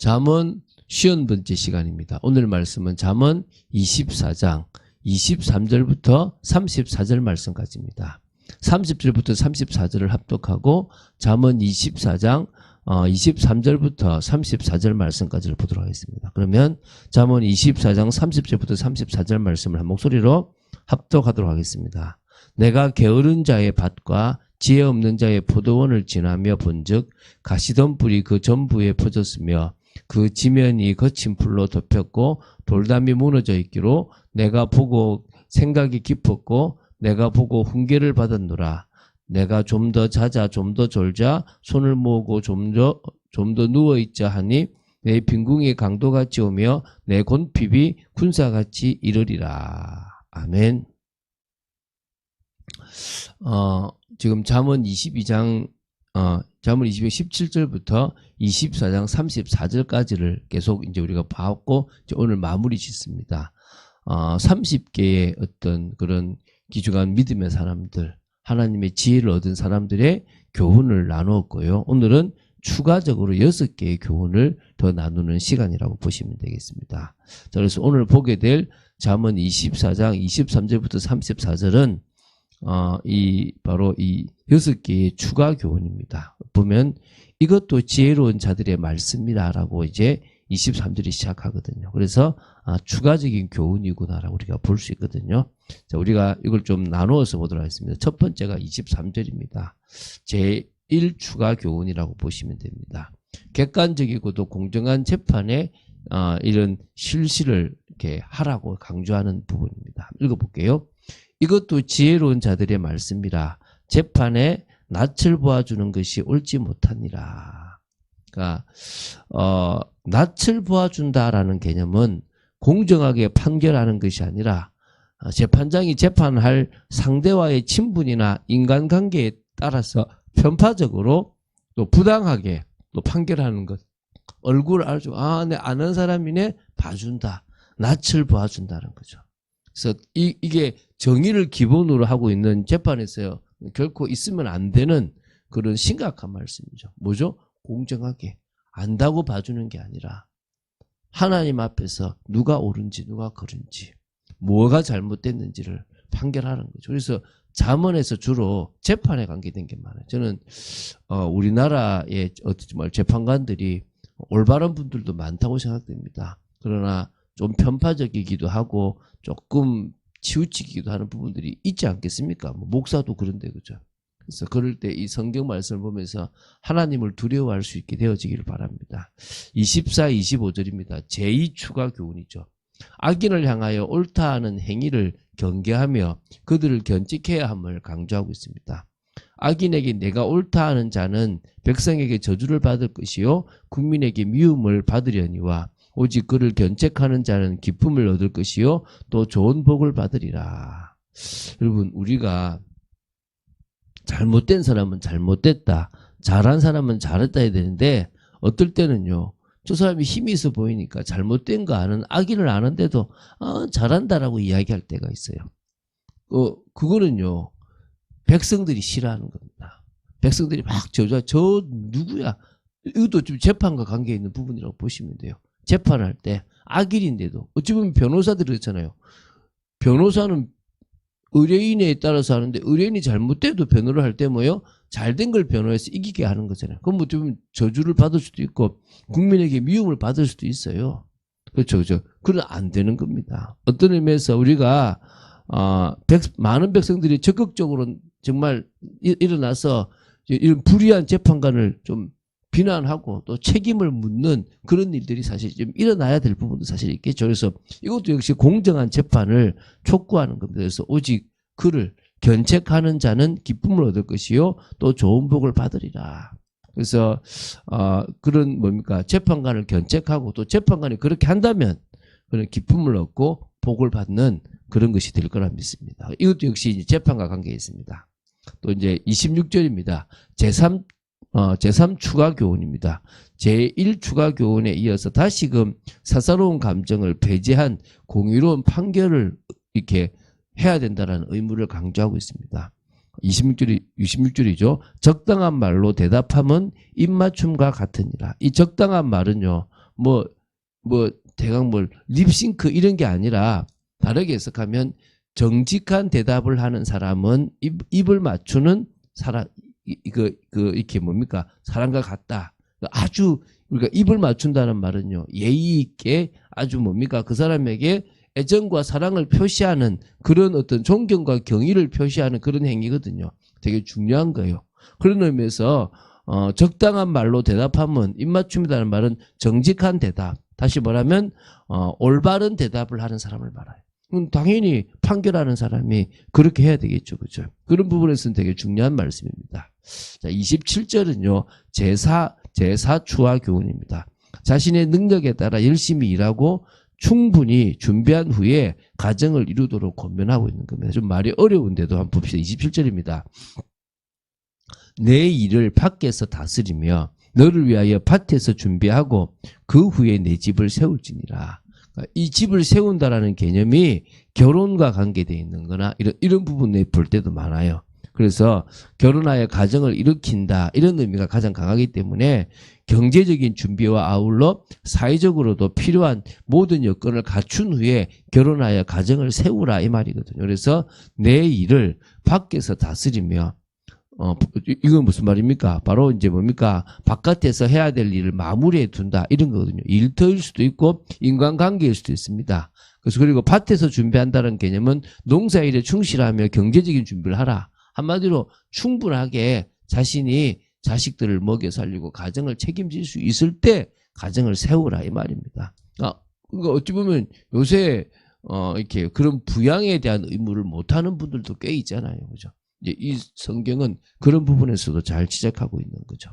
잠언 쉬운 번째 시간입니다. 오늘 말씀은 잠언 24장 23절부터 34절 말씀까지입니다. 30절부터 34절을 합독하고 잠언 24장 어, 23절부터 34절 말씀까지를 보도록 하겠습니다. 그러면 잠언 24장 30절부터 34절 말씀을 한 목소리로 합독하도록 하겠습니다. 내가 게으른 자의 밭과 지혜 없는 자의 포도원을 지나며 본즉 가시던 뿔이 그 전부에 퍼졌으며 그 지면이 거친 풀로 덮였고 돌담이 무너져 있기로 내가 보고 생각이 깊었고 내가 보고 훈계를 받았노라. 내가 좀 더 자자 좀 더 졸자 손을 모으고 좀 더 좀 더 누워 있자 하니 내 빈궁이 강도같이 오며 내 곤핍이 군사같이 이르리라. 아멘. 어, 지금 잠언 22장 어, 잠언 22장 17절부터 24장 34절까지를 계속 이제 우리가 봤고 이제 오늘 마무리 짓습니다. 어, 30개의 어떤 그런 기중한 믿음의 사람들, 하나님의 지혜를 얻은 사람들의 교훈을 나누었고요. 오늘은 추가적으로 여섯 개의 교훈을 더 나누는 시간이라고 보시면 되겠습니다. 자, 그래서 오늘 보게 될 잠언 24장 23절부터 34절은 어, 이 바로 이 여섯 개의 추가 교훈입니다. 보면 이것도 지혜로운 자들의 말씀이라라고 이제 23절이 시작하거든요. 그래서 아, 추가적인 교훈이구나라고 우리가 볼 수 있거든요. 자, 우리가 이걸 좀 나누어서 보도록 하겠습니다. 첫 번째가 23절입니다. 제1 추가 교훈이라고 보시면 됩니다. 객관적이고도 공정한 재판에 어, 이런 실시를 이렇게 하라고 강조하는 부분입니다. 읽어볼게요. 이것도 지혜로운 자들의 말씀이라 재판에 낯을 보아주는 것이 옳지 못하니라. 그러니까 어, 낯을 보아준다라는 개념은 공정하게 판결하는 것이 아니라 어, 재판장이 재판할 상대와의 친분이나 인간관계에 따라서 편파적으로 또 부당하게 또 판결하는 것. 얼굴 알죠. 아, 내 아는 사람이네 봐준다. 낯을 보아준다는 거죠. 그래서 이, 이게 정의를 기본으로 하고 있는 재판에서요. 결코 있으면 안 되는 그런 심각한 말씀이죠. 뭐죠? 공정하게 안다고 봐주는 게 아니라 하나님 앞에서 누가 옳은지 누가 그른지 뭐가 잘못됐는지를 판결하는 거죠. 그래서 자문에서 주로 재판에 관계된 게 많아요. 저는 어, 우리나라의 어떻게 말 재판관들이 올바른 분들도 많다고 생각됩니다. 그러나 좀 편파적이기도 하고 조금 치우치기도 하는 부분들이 있지 않겠습니까? 뭐 목사도 그런데 그죠. 그래서 그럴 때 이 성경 말씀을 보면서 하나님을 두려워할 수 있게 되어지기를 바랍니다. 24, 25절입니다. 제2 추가 교훈이죠. 악인을 향하여 옳다 하는 행위를 경계하며 그들을 견직해야 함을 강조하고 있습니다. 악인에게 내가 옳다 하는 자는 백성에게 저주를 받을 것이요 국민에게 미움을 받으려니와 오직 그를 견책하는 자는 기쁨을 얻을 것이요 또 좋은 복을 받으리라. 여러분 우리가 잘못된 사람은 잘못됐다. 잘한 사람은 잘했다 해야 되는데 어떨 때는요. 저 사람이 힘이 있어 보이니까 잘못된 거 아는 악인을 아는데도 아, 잘한다라고 이야기할 때가 있어요. 어, 그거는요. 백성들이 싫어하는 겁니다. 백성들이 막 저저 저 누구야? 이것도 좀 재판과 관계 있는 부분이라고 보시면 돼요. 재판할 때 악일인데도 어찌 보면 변호사들이 그렇잖아요. 변호사는 의뢰인에 따라서 하는데 의뢰인이 잘못돼도 변호를 할 때 뭐요? 잘된 걸 변호해서 이기게 하는 거잖아요. 그럼 뭐좀 저주를 받을 수도 있고 국민에게 미움을 받을 수도 있어요. 그렇죠, 그렇죠. 그건 안 되는 겁니다. 어떤 의미에서 우리가 어, 백, 많은 백성들이 적극적으로 정말 일, 일어나서 이런 불의한 재판관을 좀 비난하고 또 책임을 묻는 그런 일들이 사실 좀 일어나야 될 부분도 사실 있겠죠. 그래서 이것도 역시 공정한 재판을 촉구하는 겁니다. 그래서 오직 그를 견책하는 자는 기쁨을 얻을 것이요 또 좋은 복을 받으리라. 그래서 어, 그런 뭡니까 재판관을 견책하고 또 재판관이 그렇게 한다면 그런 기쁨을 얻고 복을 받는 그런 것이 될 거라 믿습니다. 이것도 역시 재판과 관계 있습니다. 또 이제 26절입니다. 제3 어, 제3 추가 교훈입니다. 제1 추가 교훈에 이어서 다시금 사사로운 감정을 배제한 공의로운 판결을 이렇게 해야 된다는 의무를 강조하고 있습니다. 26절이 26절이죠. 적당한 말로 대답함은 입맞춤과 같으니라. 이 적당한 말은요. 뭐, 뭐, 대강 뭘, 립싱크 이런 게 아니라 다르게 해석하면 정직한 대답을 하는 사람은 입, 입을 맞추는 사람, 이- 이거, 그, 이렇게 뭡니까? 사람과 같다. 아주, 우리가 입을 맞춘다는 말은요, 예의 있게 아주 뭡니까? 그 사람에게 애정과 사랑을 표시하는 그런 어떤 존경과 경의를 표시하는 그런 행위거든요. 되게 중요한 거예요. 그런 의미에서 어, 적당한 말로 대답하면 입맞춤이라는 말은 정직한 대답. 다시 말하면 어, 올바른 대답을 하는 사람을 말해요. 그럼 당연히 판결하는 사람이 그렇게 해야 되겠죠. 그죠? 그런 부분에서는 되게 중요한 말씀입니다. 자, 27절은요. 제사 제사추와 교훈입니다. 자신의 능력에 따라 열심히 일하고 충분히 준비한 후에 가정을 이루도록 권면하고 있는 겁니다. 좀 말이 어려운데도 한번 봅시다. 27절입니다. 내 일을 밖에서 다스리며 너를 위하여 밭에서 준비하고 그 후에 내 집을 세울지니라. 그러니까 이 집을 세운다라는 개념이 결혼과 관계되어 있는 거나 이런, 이런 부분에 볼 때도 많아요. 그래서 결혼하여 가정을 일으킨다 이런 의미가 가장 강하기 때문에 경제적인 준비와 아울러 사회적으로도 필요한 모든 여건을 갖춘 후에 결혼하여 가정을 세우라 이 말이거든요. 그래서 내 일을 밖에서 다스리며 어, 이- 이건 무슨 말입니까? 바로 이제 뭡니까? 바깥에서 해야 될 일을 마무리해 둔다. 이런 거거든요. 일터일 수도 있고, 인간관계일 수도 있습니다. 그래서 그리고 밭에서 준비한다는 개념은 농사일에 충실하며 경제적인 준비를 하라. 한마디로 충분하게 자신이 자식들을 먹여 살리고 가정을 책임질 수 있을 때 가정을 세우라. 이 말입니다. 아, 그러니까 어찌 보면 요새 어, 이렇게 그런 부양에 대한 의무를 못하는 분들도 꽤 있잖아요. 그죠? 이제 이 성경은 그런 부분에서도 잘 지적하고 있는 거죠.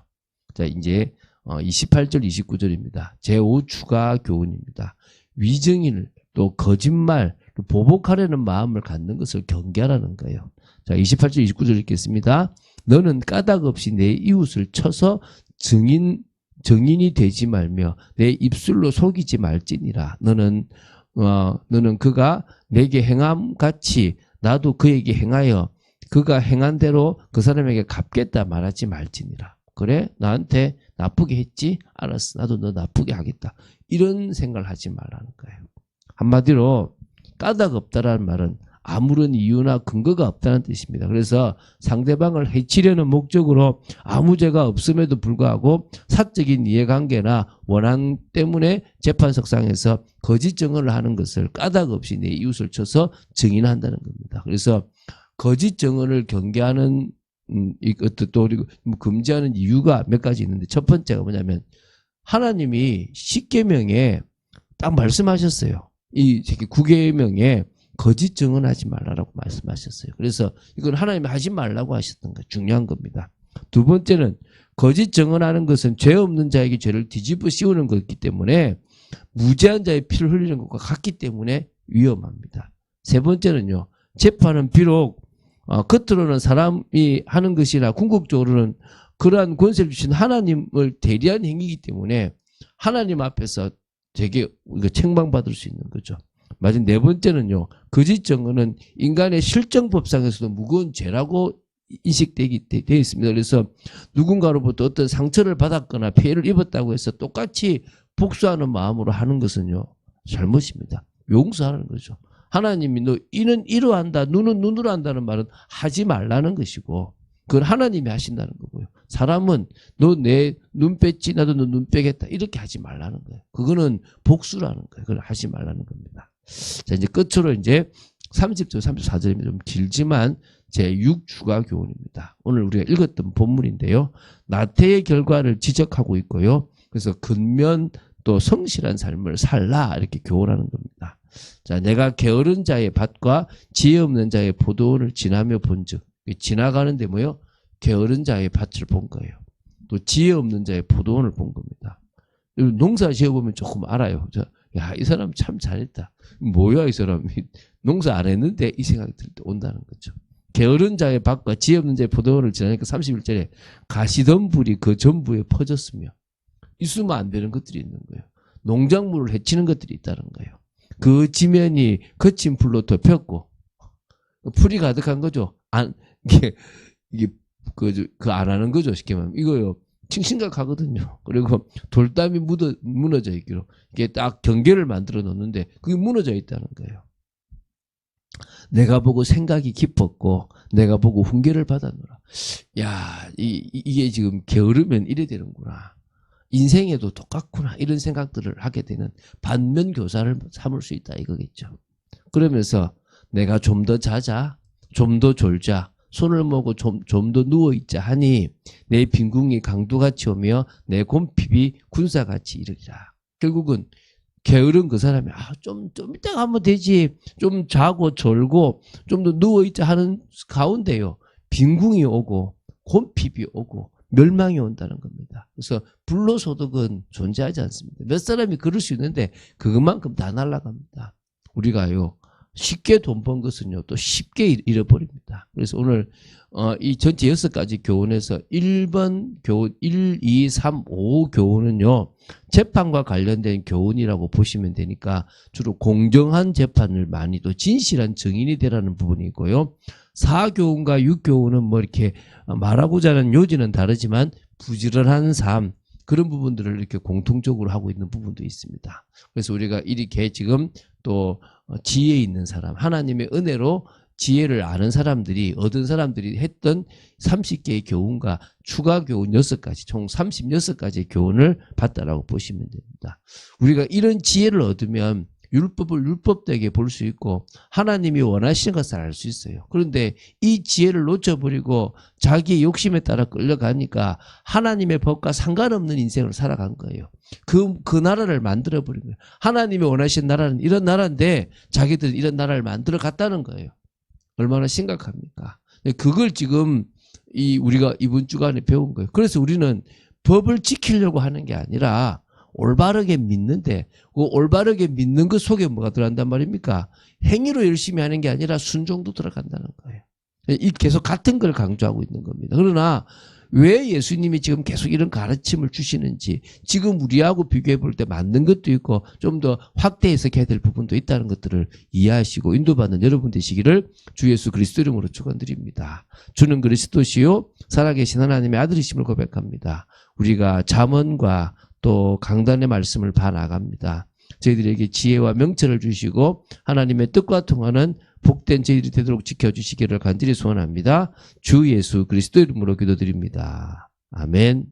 자, 이제 어, 28절, 29절입니다. 제5 추가 교훈입니다. 위증일, 또 거짓말, 또 보복하려는 마음을 갖는 것을 경계하라는 거예요. 자, 28절, 29절 읽겠습니다. 너는 까닭 없이 내 이웃을 쳐서 증인, 증인이 되지 말며 내 입술로 속이지 말지니라. 너는, 어, 너는 그가 내게 행함 같이 나도 그에게 행하여 그가 행한 대로 그 사람에게 갚겠다 말하지 말지니라. 그래? 나한테 나쁘게 했지? 알았어. 나도 너 나쁘게 하겠다. 이런 생각을 하지 말라는 거예요. 한마디로 까닭 없다라는 말은 아무런 이유나 근거가 없다는 뜻입니다. 그래서 상대방을 해치려는 목적으로 아무 죄가 없음에도 불구하고 사적인 이해관계나 원한 때문에 재판석상에서 거짓 증언을 하는 것을 까닭 없이 내 이웃을 쳐서 증인한다는 겁니다. 그래서 거짓 증언을 경계하는 음, 이것도 또 그리고 뭐 금지하는 이유가 몇 가지 있는데 첫 번째가 뭐냐면 하나님이 십계명에 딱 말씀하셨어요. 이 구계명에 거짓 증언하지 말라라고 말씀하셨어요. 그래서 이건 하나님이 하지 말라고 하셨던 거 중요한 겁니다. 두 번째는 거짓 증언하는 것은 죄 없는 자에게 죄를 뒤집어 씌우는 것이기 때문에 무죄한 자의 피를 흘리는 것과 같기 때문에 위험합니다. 세 번째는요. 재판은 비록 어, 겉으로는 사람이 하는 것이나 궁극적으로는 그러한 권세를 주신 하나님을 대리한 행위이기 때문에 하나님 앞에서 되게 우리가 책망받을 수 있는 거죠. 마지막 네 번째는요. 거짓 증언은 인간의 실정법상에서도 무거운 죄라고 인식되기 되- 되어 있습니다. 그래서 누군가로부터 어떤 상처를 받았거나 피해를 입었다고 해서 똑같이 복수하는 마음으로 하는 것은요. 잘못입니다. 용서하는 거죠. 하나님이 너 이는 이로 한다, 눈은 눈으로 한다는 말은 하지 말라는 것이고, 그건 하나님이 하신다는 거고요. 사람은 너 내 눈 뺐지, 나도 너 눈 빼겠다. 이렇게 하지 말라는 거예요. 그거는 복수라는 거예요. 그걸 하지 말라는 겁니다. 자, 이제 끝으로 이제 30절, 34절입니다. 좀 길지만 제 6주가 교훈입니다. 오늘 우리가 읽었던 본문인데요. 나태의 결과를 지적하고 있고요. 그래서 근면 또 성실한 삶을 살라 이렇게 교훈하는 겁니다. 자, 내가 게으른 자의 밭과 지혜 없는 자의 포도원을 지나며 본즉 지나가는데 뭐요? 게으른 자의 밭을 본 거예요. 또 지혜 없는 자의 포도원을 본 겁니다. 농사 지어보면 조금 알아요. 저, 야, 이 사람 참 잘했다. 뭐야, 이 사람이. 농사 안 했는데 이 생각이 들 때 온다는 거죠. 게으른 자의 밭과 지혜 없는 자의 포도원을 지나니까 31절에 가시던 불이 그 전부에 퍼졌으며 있으면 안 되는 것들이 있는 거예요. 농작물을 해치는 것들이 있다는 거예요. 그 지면이 거친 풀로 덮였고 풀이 가득한 거죠. 안 이게 이게 그 그 안 하는 거죠. 쉽게 말하면 이거요. 심각하거든요. 그리고 돌담이 묻어, 무너져 있기로 이게 딱 경계를 만들어 놓는데 그게 무너져 있다는 거예요. 내가 보고 생각이 깊었고 내가 보고 훈계를 받았노라. 야, 이, 이- 이게 지금 게으르면 이래 되는구나. 인생에도 똑같구나. 이런 생각들을 하게 되는 반면 교사를 삼을 수 있다 이거겠죠. 그러면서 내가 좀 더 자자, 좀 더 졸자, 손을 모고 좀 좀 더 누워 있자 하니 내 빈궁이 강도같이 오며 내 곰핍이 군사같이 이르리라. 결국은 게으른 그 사람이 아, 좀, 좀 이따가 하면 되지. 좀 자고 졸고 좀 더 누워 있자 하는 가운데요. 빈궁이 오고 곰핍이 오고 멸망이 온다는 겁니다. 그래서 불로소득은 존재하지 않습니다. 몇 사람이 그럴 수 있는데 그것만큼 다 날아갑니다. 우리가요. 쉽게 돈 번 것은요, 또 쉽게 잃- 잃어버립니다. 그래서 오늘, 어, 이 전체 여섯 가지 교훈에서 1번 교훈, 1, 2, 3, 5 교훈은요, 재판과 관련된 교훈이라고 보시면 되니까 주로 공정한 재판을 많이 또 진실한 증인이 되라는 부분이고요. 4교훈과 6교훈은 뭐 이렇게 말하고자 하는 요지는 다르지만 부지런한 삶, 그런 부분들을 이렇게 공통적으로 하고 있는 부분도 있습니다. 그래서 우리가 이렇게 지금 또 어, 지혜 있는 사람, 하나님의 은혜로 지혜를 아는 사람들이 얻은 사람들이 했던 30개의 교훈과 추가 교훈 6가지, 총 36가지의 교훈을 봤다라고 보시면 됩니다. 우리가 이런 지혜를 얻으면 율법을 율법되게 볼 수 있고 하나님이 원하시는 것을 알 수 있어요. 그런데 이 지혜를 놓쳐버리고 자기의 욕심에 따라 끌려가니까 하나님의 법과 상관없는 인생을 살아간 거예요. 그, 그 나라를 만들어버린 거예요. 하나님이 원하신 나라는 이런 나라인데 자기들 이런 나라를 만들어 갔다는 거예요. 얼마나 심각합니까? 그걸 지금 이 우리가 이번 주간에 배운 거예요. 그래서 우리는 법을 지키려고 하는 게 아니라 올바르게 믿는데 그 올바르게 믿는 것 속에 뭐가 들어간단 말입니까? 행위로 열심히 하는 게 아니라 순종도 들어간다는 거예요. 이 계속 같은 걸 강조하고 있는 겁니다. 그러나 왜 예수님이 지금 계속 이런 가르침을 주시는지 지금 우리하고 비교해 볼 때 맞는 것도 있고 좀 더 확대 해석해야 될 부분도 있다는 것들을 이해하시고 인도받는 여러분 되시기를 주 예수 그리스도 이름으로 축원드립니다. 주는 그리스도시요 살아계신 하나님의 아들이심을 고백합니다. 우리가 잠언과 또 강단의 말씀을 봐 나갑니다. 저희들에게 지혜와 명철을 주시고 하나님의 뜻과 통하는 복된 저희들이 되도록 지켜주시기를 간절히 소원합니다. 주 예수 그리스도 이름으로 기도드립니다. 아멘.